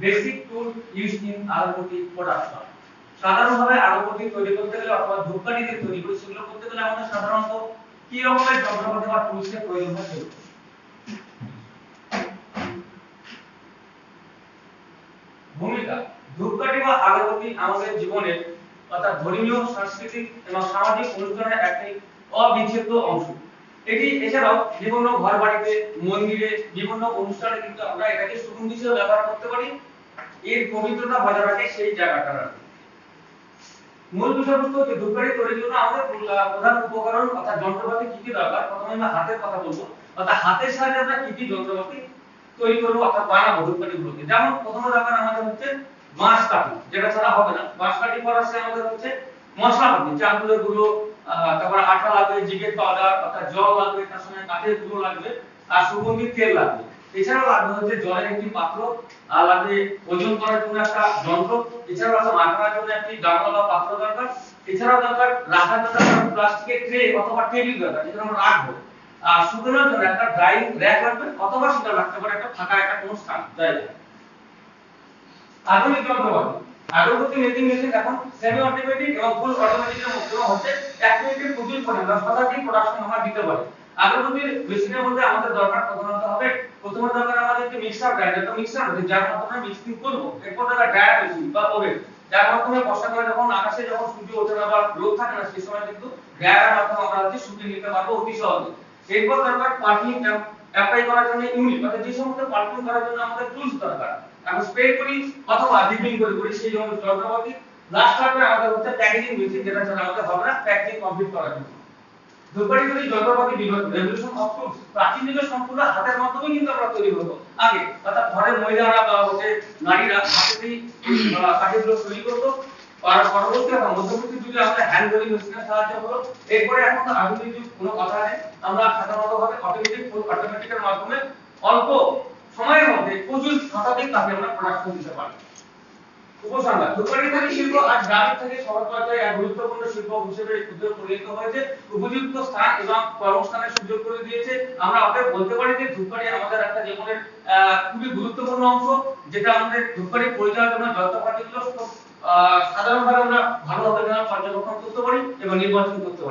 Basic tool used in agarbatti production সাধারণভাবে আগরবাতি তৈরি করতে গেলে অথবা ধূপকাঠি দিয়ে তৈরি করে সেগুলো করতে গেলে আমাদের সাধারণত কি রকমের যন্ত্রপাতি বা টুলসের প্রয়োজন হয় সেগুলো? ভূমিকা। ধূপকাঠি বা আগরবাতি আমাদের জীবনের অর্থাৎ ধর্মীয়, সাংস্কৃতিক এবং সামাজিক অনুষ্ঠানের একটি অবিচ্ছেদ্য অংশ। এটি এছাড়াও বিভিন্ন ঘর বাড়িতে মন্দিরে, বিভিন্ন অনুষ্ঠানে কিন্তু আমরা এটাকে সুগন্ধি হিসেবে ব্যবহার করতে পারি। এর পবিত্রতা বজায় রাখে সেই জায়গাটা মূল বিষয়বস্তু হচ্ছে ধূপকাঠি তৈরির জন্য আমাদের প্রধান উপকরণ অর্থাৎ যন্ত্রপাতি কি কি দরকার? প্রথমে আমরা হাতের কথা বলব। অর্থাৎ হাতের সাহায্যে আমরা কি কি যন্ত্রপাতি তৈরি করব অর্থাৎ বানাবো ধূপকাঠিগুলোকে? যেমন প্রথমে দরকার আমাদের হচ্ছে বাঁশ কাঠি যেটা ছাড়া হবে না। বাঁশ কাঠি করার সে আমাদের হচ্ছে মশলাপাতি চালগুলোর গুঁড়ো তারপর আটা লাগবে, জিগের পাউডার অর্থাৎ জল লাগবে, তার সঙ্গে কাঠের গুঁড়ো লাগবে, আর সুগন্ধি তেল লাগবে। এছাড়াও লাগবে হচ্ছে জলের একটি পাত্র, আর লাগবে ওজন করার জন্য একটা যন্ত্র। এছাড়াও আছে মাখানোর জন্য একটি গামলা বা পাত্র দরকার। এছাড়াও দরকার রাখার জন্য একটা প্লাস্টিকের ট্রে অথবা টেবিল দরকার, যেটা আমরা রাখব। আর শুকনোর জন্য একটা ড্রাইং র‍্যাক লাগবে, অথবা সেটা রাখতে পারে একটা ফাঁকা একটা কোনো স্থান, জায়গা। আধুনিক যন্ত্রপাতি। আগরবাতি মেকিং মেশিন এখন সেমি অটোমেটিক এবং ফুল অটোমেটিকের মধ্যে হচ্ছে। এক মিনিটের প্রচুর পরিমাণ শতাধিক প্রোডাকশন আমরা দিতে পারি। আগরবাতির মেশিনের মধ্যে আমাদের দরকার প্রধানত হবে, প্রথমে দরকার আমাদের একটি মিক্সার গ্রাইন্ডার তো মিক্সার আছে যার মাধ্যমে মিক্সিং করব। এরপর দরকার ড্রায়ার মেশিন বা ওভেন যার মাধ্যমে বর্ষাকালে যখন আকাশে যখন সূর্য ওঠে না বা রোদ থাকে না, সেই সময় কিন্তু ড্রায়ারের মাধ্যমে আমরা হচ্ছে শুকিয়ে নিতে পারব অতি সহজে। এরপর দরকার পারফিউম অ্যাপ্লাই করার জন্য ইউনিট অর্থাৎ যে সমস্ত পারফিউম করার জন্য আমাদের টুলস দরকার। এখন স্প্রে করি, অথবা ডিপিং করে করি, সেই জন্য যন্ত্রপাতি লাস্ট থাকবে আমাদের হচ্ছে প্যাকেজিং মেশিন যেটা ছাড়া আমাদের হবে না প্যাকেজিং কমপ্লিট করার জন্য। ধূপকাঠি তৈরি যন্ত্রপাতি বিভাগ রেভলিউশন অফ টুলস প্রাচীন যুগে সম্পূর্ণ হাতের মাধ্যমে কিন্তু আমরা তৈরি হতো আগে অর্থাৎ ঘরের মহিলারা বা হচ্ছে নারীরা হাতেতেই কাঠিগুলো তৈরি করতো। আর পরবর্তী বা মধ্যবর্তী যুগে আমরা হ্যান্ড ড্রিলিং মেশিনের সাহায্য হলো এরপরে এখন তো আধুনিক যুগ, কোনো কথা নেই। আমরা সাধারণত ভাবে অটোমেটিক অটোমেটিকের মাধ্যমে অল্প শতাধিক কাপে আমরা প্রোডাকশন দিতে পারি। উপসংহার ধূপকাঠি থেকে শিল্প আজ গ্রামের থেকে শহর পর্যায়ে এক গুরুত্বপূর্ণ শিল্প হিসেবে উদ্যোগ পরিণত হয়েছে উপযুক্ত স্থান এবং কর্মস্থানের সুযোগ করে দিয়েছে। আমরা অতএব বলতে পারি যে, ধূপকাঠি আমাদের একটা জীবনের খুবই গুরুত্বপূর্ণ অংশ, যেটা আমাদের ধূপকাঠি পরিচালনার জন্য যন্ত্রপাতিগুলো সাধারণভাবে আমরা ভালোভাবে পর্যবেক্ষণ করতে পারি এবং নির্বাচন করতে